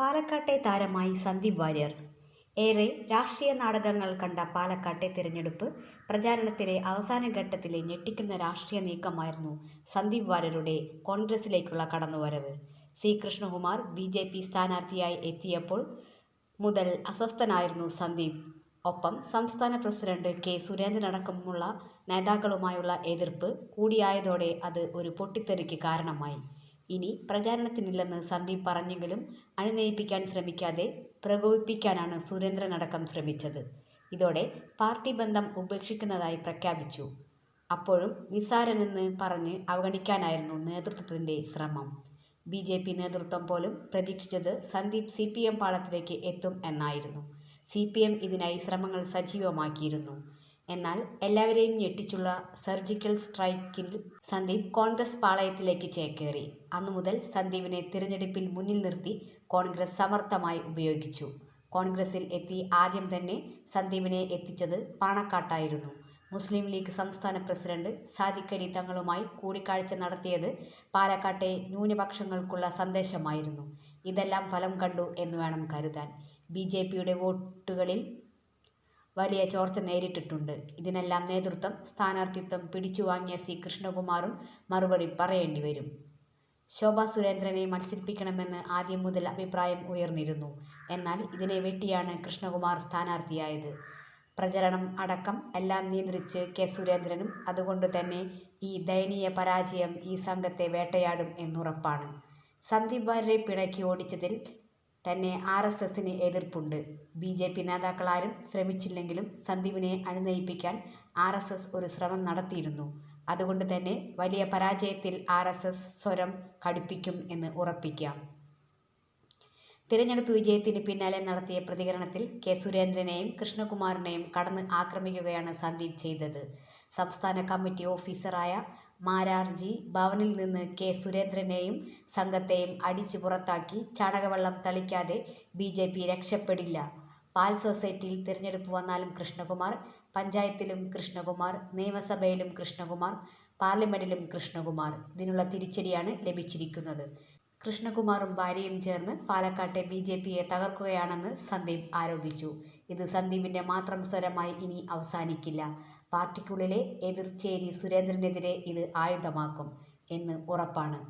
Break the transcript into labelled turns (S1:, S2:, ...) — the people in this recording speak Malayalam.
S1: പാലക്കാട്ടെ താരമായി സന്ദീപ് വാര്യർ. ഏറെ രാഷ്ട്രീയ നാടകങ്ങൾ കണ്ട പാലക്കാട്ടെ തിരഞ്ഞെടുപ്പ് പ്രചാരണത്തിലെ അവസാന ഘട്ടത്തിലെ ഞെട്ടിക്കുന്ന രാഷ്ട്രീയ നീക്കമായിരുന്നു സന്ദീപ് വാര്യരുടെ കോൺഗ്രസിലേക്കുള്ള കടന്നുവരവ്. C. Krishnakumar B. J. P സ്ഥാനാർത്ഥിയായി എത്തിയപ്പോൾ മുതൽ അസ്വസ്ഥനായിരുന്നു സന്ദീപ്. ഒപ്പം സംസ്ഥാന പ്രസിഡന്റ് കെ. സുരേന്ദ്രനടക്കമുള്ള നേതാക്കളുമായുള്ള എതിർപ്പ് കൂടിയായതോടെ അത് ഒരു പൊട്ടിത്തെറിക്ക് കാരണമായി. ഇനി പ്രചാരണത്തിനില്ലെന്ന് സന്ദീപ് പറഞ്ഞെങ്കിലും അണിനയിപ്പിക്കാൻ ശ്രമിക്കാതെ പ്രകോപിപ്പിക്കാനാണ് സുരേന്ദ്രൻ അടക്കം ശ്രമിച്ചത്. ഇതോടെ പാർട്ടി ബന്ധം ഉപേക്ഷിക്കുന്നതായി പ്രഖ്യാപിച്ചു. അപ്പോഴും നിസ്സാരനെന്ന് പറഞ്ഞ് അവഗണിക്കാനായിരുന്നു നേതൃത്വത്തിന്റെ ശ്രമം. ബി ജെ പി നേതൃത്വം പോലും പ്രതീക്ഷിച്ചത് സന്ദീപ് സി പി എം പാളത്തിലേക്ക് എത്തും എന്നായിരുന്നു. സി പി എം ഇതിനായി ശ്രമങ്ങൾ സജീവമാക്കിയിരുന്നു. എന്നാൽ എല്ലാവരെയും ഞെട്ടിച്ചുള്ള സർജിക്കൽ സ്ട്രൈക്കിൽ സന്ദീപ് കോൺഗ്രസ് പാളയത്തിലേക്ക് ചേക്കേറി. അന്നു മുതൽ സന്ദീപിനെ തിരഞ്ഞെടുപ്പിൽ മുന്നിൽ നിർത്തി കോൺഗ്രസ് സമർത്ഥമായി ഉപയോഗിച്ചു. കോൺഗ്രസിൽ എത്തി ആദ്യം തന്നെ സന്ദീപിനെ എത്തിച്ചത് പാണക്കാട്ടായിരുന്നു. മുസ്ലിം ലീഗ് സംസ്ഥാന പ്രസിഡന്റ് സാദിഖലി തങ്ങളുമായി കൂടിക്കാഴ്ച നടത്തിയത് പാലക്കാട്ടെ ന്യൂനപക്ഷങ്ങൾക്കുള്ള സന്ദേശമായിരുന്നു. ഇതെല്ലാം ഫലം കണ്ടു എന്ന് വേണം കരുതാൻ. ബി ജെ പിയുടെ വോട്ടുകളിൽ വലിയ ചോർച്ച നേരിട്ടിട്ടുണ്ട്. ഇതിനെല്ലാം നേതൃത്വം സ്ഥാനാർത്ഥിത്വം പിടിച്ചുവാങ്ങിയ സി. കൃഷ്ണകുമാറും മറുപടി പറയേണ്ടി വരും. ശോഭ സുരേന്ദ്രനെ മത്സരിപ്പിക്കണമെന്ന് ആദ്യം മുതൽ അഭിപ്രായം ഉയർന്നിരുന്നു. എന്നാൽ ഇതിനെ വെട്ടിയാണ് കൃഷ്ണകുമാർ സ്ഥാനാർത്ഥിയായത്. പ്രചരണം അടക്കം എല്ലാം നിയന്ത്രിച്ച് കെ. സുരേന്ദ്രനും അതുകൊണ്ട് തന്നെ ഈ ദയനീയ പരാജയം ഈ സംഘത്തെ വേട്ടയാടും എന്നുറപ്പാണ്. സന്ദീപ് വാര്യരെ പിണക്കി ഓടിച്ചതിൽ തന്നെ ആർ എസ് എസിന് എതിർപ്പുണ്ട്. ബി ജെ പി നേതാക്കളാരും ശ്രമിച്ചില്ലെങ്കിലും സന്ദീപിനെ അണിനയിപ്പിക്കാൻ ആർ എസ് എസ് ഒരു ശ്രമം നടത്തിയിരുന്നു. അതുകൊണ്ട് തന്നെ വലിയ പരാജയത്തിൽ ആർ എസ് എസ് സ്വരം കടുപ്പിക്കും എന്ന് ഉറപ്പിക്കാം. തിരഞ്ഞെടുപ്പ് വിജയത്തിന് പിന്നാലെ നടത്തിയ പ്രതികരണത്തിൽ കെ സുരേന്ദ്രനെയും കൃഷ്ണകുമാറിനെയും കടന്ന് ആക്രമിക്കുകയാണ് സന്ദീപ് ചെയ്തത്. സംസ്ഥാന കമ്മിറ്റി ഓഫീസറായ മാരാർജി ഭവനിൽ നിന്ന് കെ സുരേന്ദ്രനെയും സംഘത്തെയും അടിച്ചു പുറത്താക്കി ചാണകവെള്ളം തളിക്കാതെ ബി ജെ പി രക്ഷപ്പെടില്ല. പാൽ സൊസൈറ്റിയിൽ തിരഞ്ഞെടുപ്പ് വന്നാലും കൃഷ്ണകുമാർ പഞ്ചായത്തിലും കൃഷ്ണകുമാർ നിയമസഭയിലും കൃഷ്ണകുമാർ പാർലമെന്റിലും കൃഷ്ണകുമാർ. ഇതിനുള്ള തിരിച്ചടിയാണ് ലഭിച്ചിരിക്കുന്നത്. കൃഷ്ണകുമാറും ഭാര്യയും ചേർന്ന് പാലക്കാട്ടെ ബി ജെ പിയെ തകർക്കുകയാണെന്ന് സന്ദീപ് ആരോപിച്ചു. ഇത് സന്ദീപിന്റെ മാത്രം സ്വരമായി ഇനി അവസാനിക്കില്ല. പാർട്ടിക്കുള്ളിലെ എതിർച്ചേരി സുരേന്ദ്രനെതിരെ ഇത് ആയുധമാക്കും എന്ന് ഉറപ്പാണ്.